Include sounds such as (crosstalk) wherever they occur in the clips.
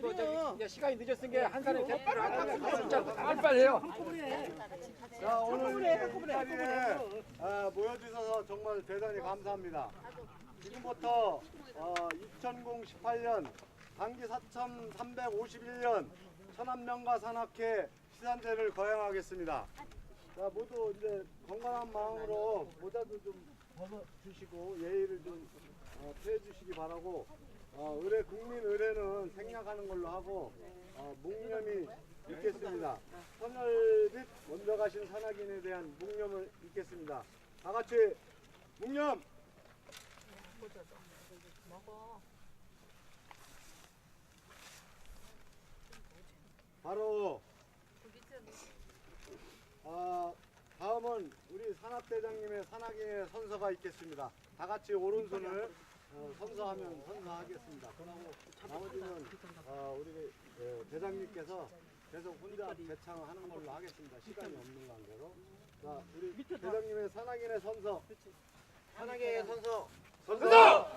또 저기 이제 시간이 늦었으니까 한 사람이 진짜 빨리 빨리 해요. 자 오늘 이 자리에 아, 모여주셔서 정말 대단히 감사합니다. 지금부터 어, 2018년 단기 4,351년 천안명가 산악회 시산제를 거행하겠습니다. 자 모두 이제 건강한 마음으로 모자도 좀 벗어주시고 예의를 좀 어, 표해주시기 바라고 어, 의뢰 국민 의뢰는 생략하는 걸로 하고 어, 묵념이 있겠습니다. 선열빛 먼저 가신 산악인에 대한 묵념을 읽겠습니다. 다 같이 묵념. 바로 아, 다음은 우리 산악대장님의 산악인의 선서가 있겠습니다. 다 같이 오른손을 어, 선서하면 선서하겠습니다. 그러고 나머지는 어, 우리 예, 대장님께서 계속 혼자 대창하는 걸로 하겠습니다. 시간이 없는 관계로. 자, 우리 대장님의 산악인의 선서. 산악의 선서 선서!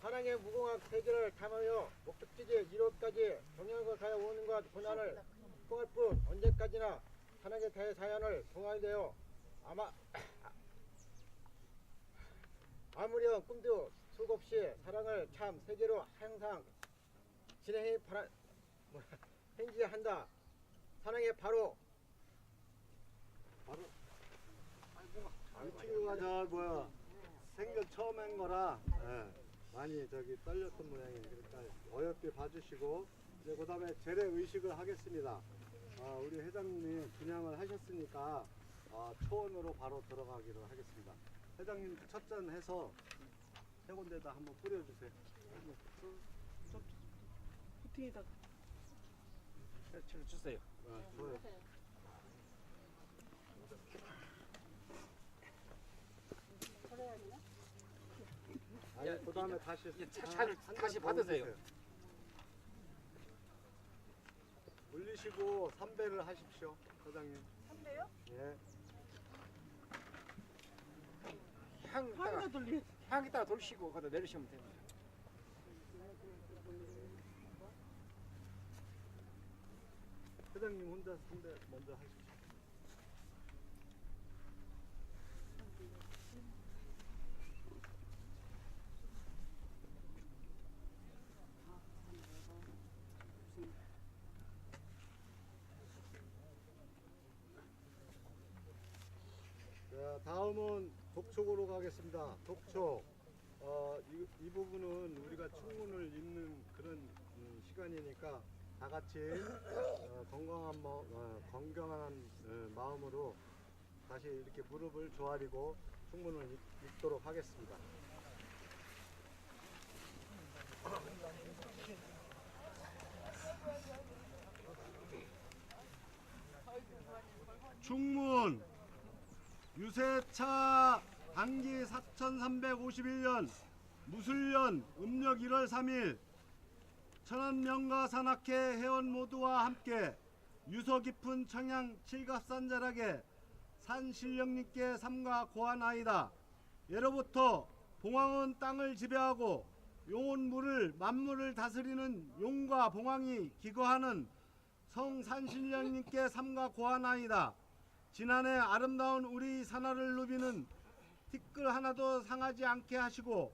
산악의 무궁한 세계를 담아요 목적지지 1호까지 경영과 가야 오는 것 고난을 통할 뿐 언제까지나 산악의 대사연을 동아되어 아마 (coughs) 아무렴 꿈도 수없이 사랑을 참 세계로 항상 진행해 바라 뭐야, (laughs) 행지 한다 산악의 바로 이 친구가 저 뭐야 생전 처음 한 거라 예, 많이 저기 떨렸던 모양이에요. 그러니까 어여삐 봐주시고 이제 그다음에 재래 의식을 하겠습니다. 아, 우리 회장님이 분양을 하셨으니까 아, 초원으로 바로 들어가기로 하겠습니다. 회장님 첫 잔 해서 세 군데다 한번 뿌려주세요. 후팅에다 주세요. 아, 좋아요. 아니 그 다음에 다시 이제 차- 한- 차를 한잔 다시 더 받으세요. 올리세요. 올리시고 삼배를 하십시오, 사장님. 한대요? 예. 향 하나 따가 돌리 향 따가 돌리시고 거기다 내리시면 됩니다. 사장님 혼자 삼배 먼저. 자, 다음은 독촉으로 가겠습니다. 독촉. 어, 이, 이 부분은 우리가 충문을 읽는 그런 음, 시간이니까 다 같이 어, 건강한 마, 어, 건강한 어, 마음으로 다시 이렇게 무릎을 조아리고 충문을 읽, 읽도록 하겠습니다. 충문 유세차 단기 4351년 무술년 음력 1월 3일 천안명가 산악회 회원 모두와 함께 유서 깊은 청양 칠갑산 자락에 산신령님께 삼가 고하나이다. 예로부터 봉황은 땅을 지배하고 용은 물을 만물을 다스리는 용과 봉황이 기거하는 성산신령님께 삼가 고하나이다. 지난해 아름다운 우리 산하를 누비는 티끌 하나도 상하지 않게 하시고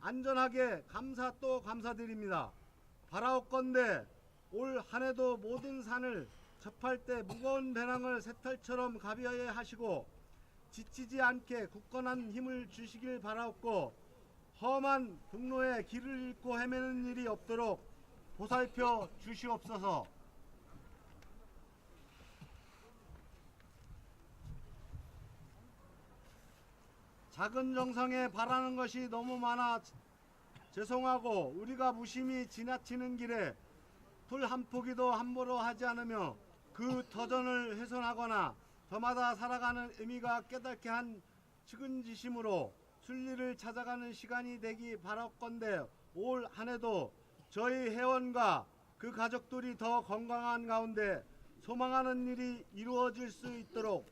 안전하게 감사 또 감사드립니다. 바라옵건대 올 한해도 모든 산을 접할 때 무거운 배낭을 새털처럼 가벼이 하시고 지치지 않게 굳건한 힘을 주시길 바라옵고 험한 등로에 길을 잃고 헤매는 일이 없도록 보살펴 주시옵소서. 작은 정성에 바라는 것이 너무 많아 죄송하고 우리가 무심히 지나치는 길에 풀 한 포기도 함부로 하지 않으며 그 터전을 훼손하거나 저마다 살아가는 의미가 깨닫게 한 측은지심으로 순리를 찾아가는 시간이 되기 바랄건대 올 한해도 저희 회원과 그 가족들이 더 건강한 가운데 소망하는 일이 이루어질 수 있도록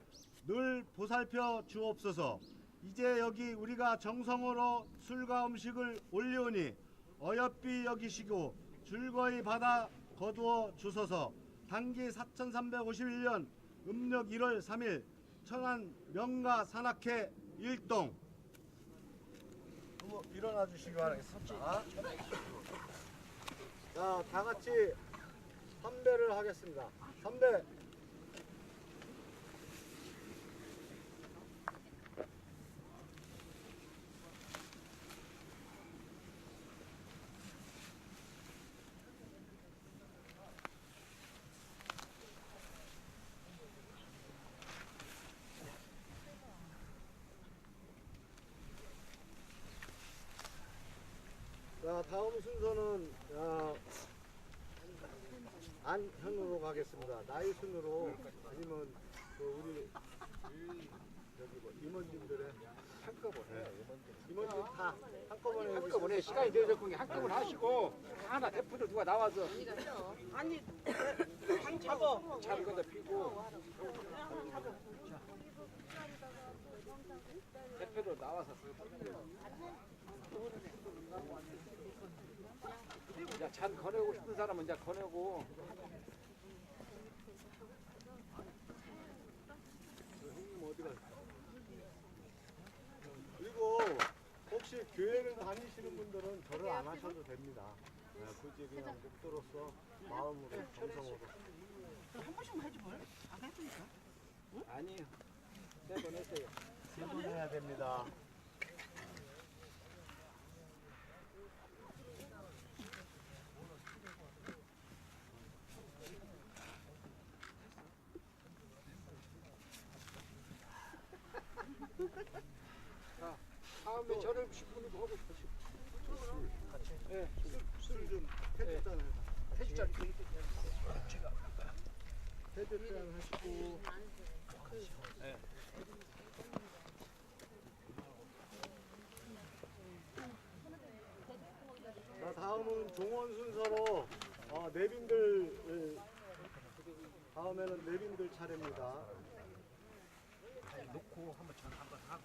늘 보살펴 주옵소서. 이제 여기 우리가 정성으로 술과 음식을 올리오니 어여삐 여기시고 즐거이 받아 거두어 주소서 단기 4351년 음력 1월 3일 천안 명가 산악회 일동 한번 일어나 주시기 바라겠습니다. 자, 다 같이 선배를 하겠습니다. 선배. 다음 순서는 어, 안현으로 가겠습니다. 나이 순으로 아니면 그 우리 여기 뭐 임원님들의 한꺼번에 임원님 다 한꺼번에 한꺼번에 시간이 늦어졌고 한꺼번에 하시고 하나 대표들 누가 나와서. 아니 당 잡어 참 건다 피고. 대표들 나와서 야, 잔 거내고 싶은 사람은 이제 거내고 그리고 혹시 교회를 다니시는 분들은 절을 안 하셔도 됩니다. 네, 굳이 그냥 목도로서 마음으로 정성으로 한 번씩만 해줘 뭘? 안 했으니까 아니에요. 세번 했어요. 세분해야 됩니다. 다음에 저를 10분이고 하고 싶으시 예, 술좀 태주잔 해주자. 태주잔 하시고 자 다음은 종원 순서로 어, 내빈들 예, 다음에는 내빈들 차례입니다. 놓고 한번 전 한번 하고.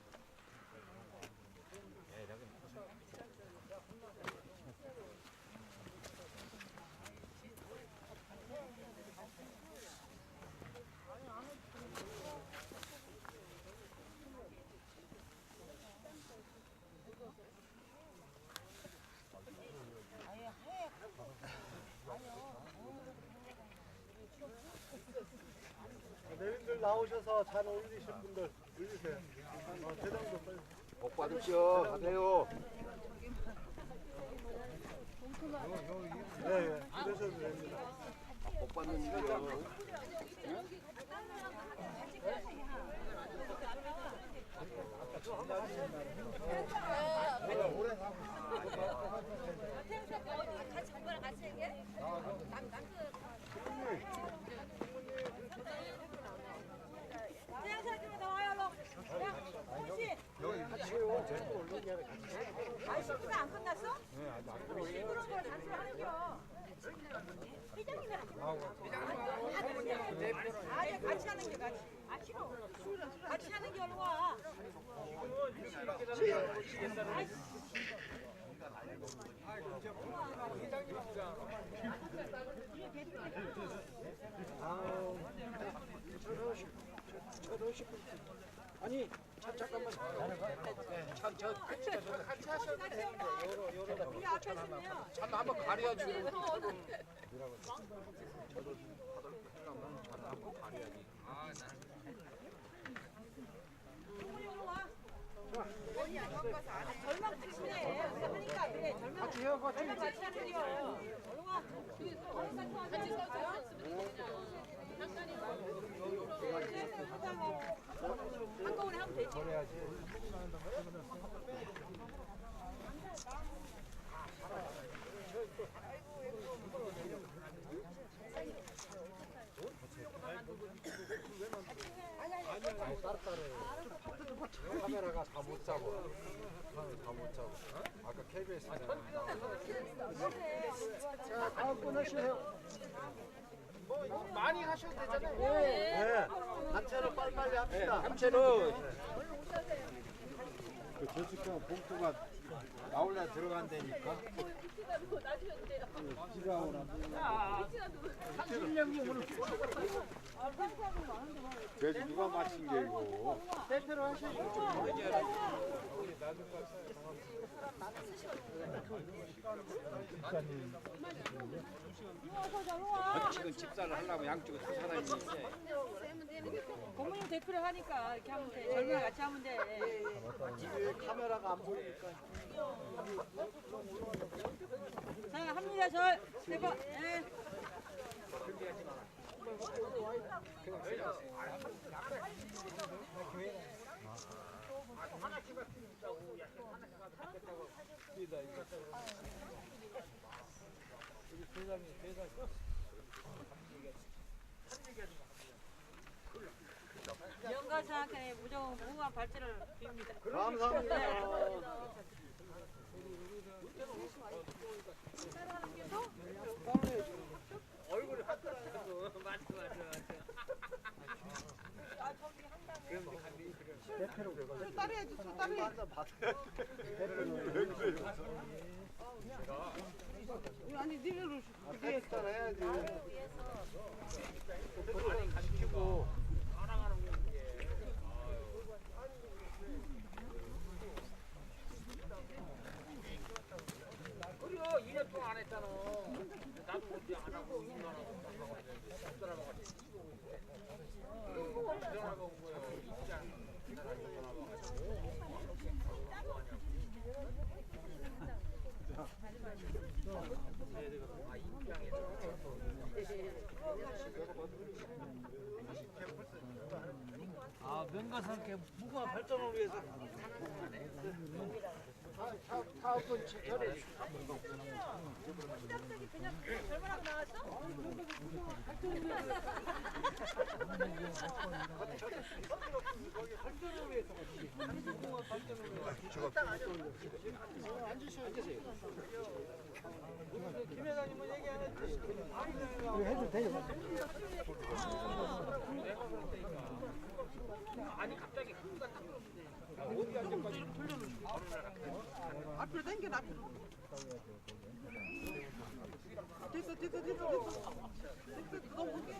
나오셔서 잔 올리실 분들 올리세요. 어, 대장도 빨리. 복 받으시오. 가세요. 네, 네, 그러셔도 됩니다. 복 받는 거. 같이 공부랑 같이 얘기해? 그냥 사진 나와요, 너. 야, 혹시 아니 식구가 안 끝났어? 네, 아직 안 끝났어. 시끄러운 걸 단수하는 겨. 회장님이 하는 아니 같이 하는 게 같이. 아 싫어. 같이 하는 게 얼른 와. 아니, 참 잠깐만. 참, 저, 같이, 같이 하셔도 같이 와. 우리 앞에 있으면 참 한번 가려야지. 이리로 와. 아, 절망 대신에 우리가 하니까 그래. 절망 같이 해요, 같이. 절망 같이 거. 얼른 와. 같이 서자. 한꺼번에 하면 되지. 카메라가 다못 잡아. 카메라 다못 잡아. 아까 KBS 자, 다음 분 하시세요. 많이 하셔도 되잖아요. 네, 단체로 빨리빨리 합시다. 감체는 그 제주병 봉투가 나올래 들어간다니까. 그래서 누가 맞힌 게 이거? 지금 집사를 하려면 양쪽에 두 사람이 있는데 고모님 대표를 하니까 이렇게 하면 돼. 젊은 같이 하면 돼. 뒤에 카메라가 안 보이니까 자, 합니다, 절. 세 번. 네. 영가사학회 무정 무궁한 발전을 빕니다. 감사합니다. 술 따라야지 술 따라야지 아니 니를 그게 해야지. 그래요 2년 동 안안 했잖아 나도 언제 안 하고 2년 안 하고 아, 명가상께 무궁화 발전을 위해서 그냥 젊은하고 나왔어? 앞으로 당겨 앞으로 됐어 됐어 됐어 됐어 됐어 너무 웃겨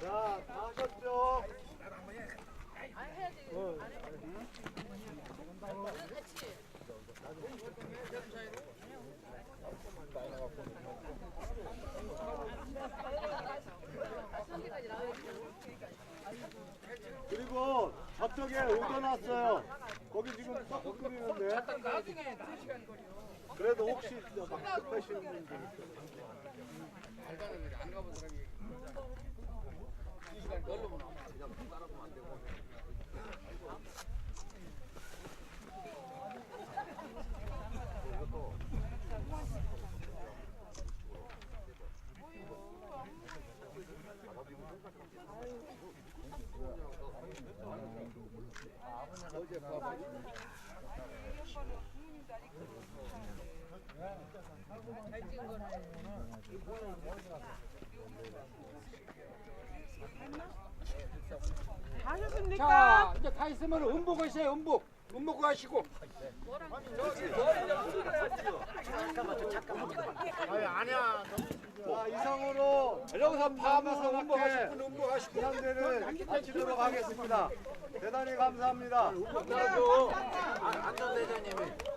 자, 다 하셨죠? 그리고 저쪽에 났어요. 거기 지금 떡국 끓이는데. 그래도 혹시 막 급하시는 분들. 다 하셨습니까? 자 이제 다 있으면 음복 하세요 음복 음복 하시고. 자, 이상으로 여기서 파하면서 음복 음복 하실 분 음복 하시고. 기상대를 마치도록 하겠습니다. 대단히 감사합니다. 안전대장님이